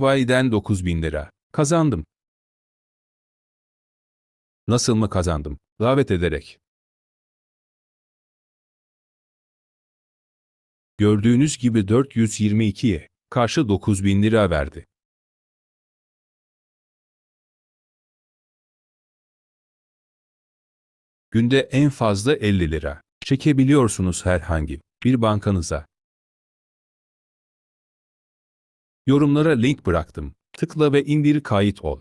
BlackBuy'den 9000 lira. Kazandım. Nasıl mı kazandım? Davet ederek. Gördüğünüz gibi 422'ye karşı 9000 lira verdi. Günde en fazla 50 lira çekebiliyorsunuz herhangi bir bankanıza. Yorumlara link bıraktım. Tıkla ve indir kayıt ol.